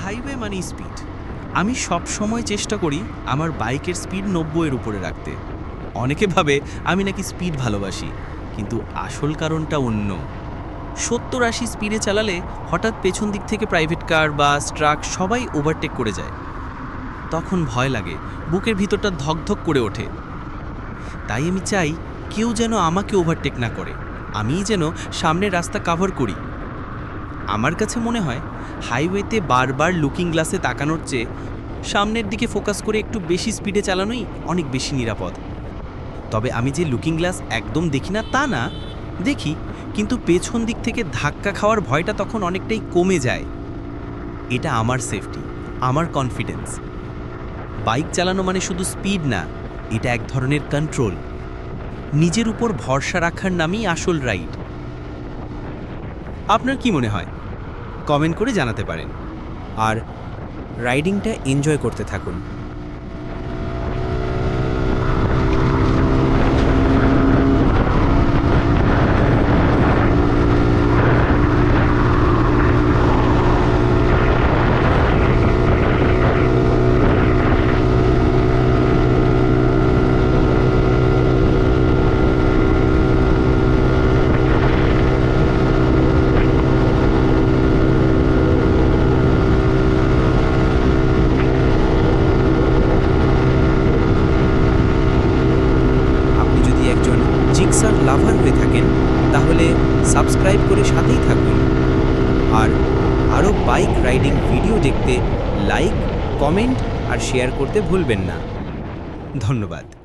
Highway মানে speed. আমি সব সময় চেষ্টা করি আমার বাইকের স্পিড নব্বইয়ের উপরে রাখতে। অনেকে ভাবে আমি নাকি স্পিড ভালোবাসি, কিন্তু আসল কারণটা অন্য। সত্তর আশি স্পিডে চালালে হঠাৎ পেছন দিক থেকে প্রাইভেট কার, বাস, ট্রাক সবাই ওভারটেক করে যায়। তখন ভয় লাগে, বুকের ভিতরটা ধকধক করে ওঠে। তাই আমি চাই কেউ যেন আমাকে ওভারটেক না করে। আমিই যেন সামনের রাস্তা কাভার করি। আমার কাছে মনে হয় হাইওয়েতে বারবার লুকিং গ্লাসে তাকানোর চেয়ে সামনের দিকে ফোকাস করে একটু বেশি স্পিডে চালানোই অনেক বেশি নিরাপদ। তবে আমি যে লুকিং গ্লাস একদম দেখি না তা না, দেখি, কিন্তু পেছন দিক থেকে ধাক্কা খাওয়ার ভয়টা তখন অনেকটাই কমে যায়। এটা আমার সেফটি আমার কনফিডেন্স বাইক চালানো মানে শুধু স্পিড না, এটা এক ধরনের কন্ট্রোল নিজের উপর ভরসা রাখার নামই আসল রাইড আপনার কি মনে হয়? কমেন্ট করে জানাতে পারেন। আর রাইডিংটা এনজয় করতে থাকুন। জিক্সার লাভার হয়ে থাকেন, তাহলে সাবস্ক্রাইব করে সাথেই থাকুন। আর আরও বাইক রাইডিং ভিডিও দেখতে লাইক, কমেন্ট আর শেয়ার করতে ভুলবেন না। ধন্যবাদ।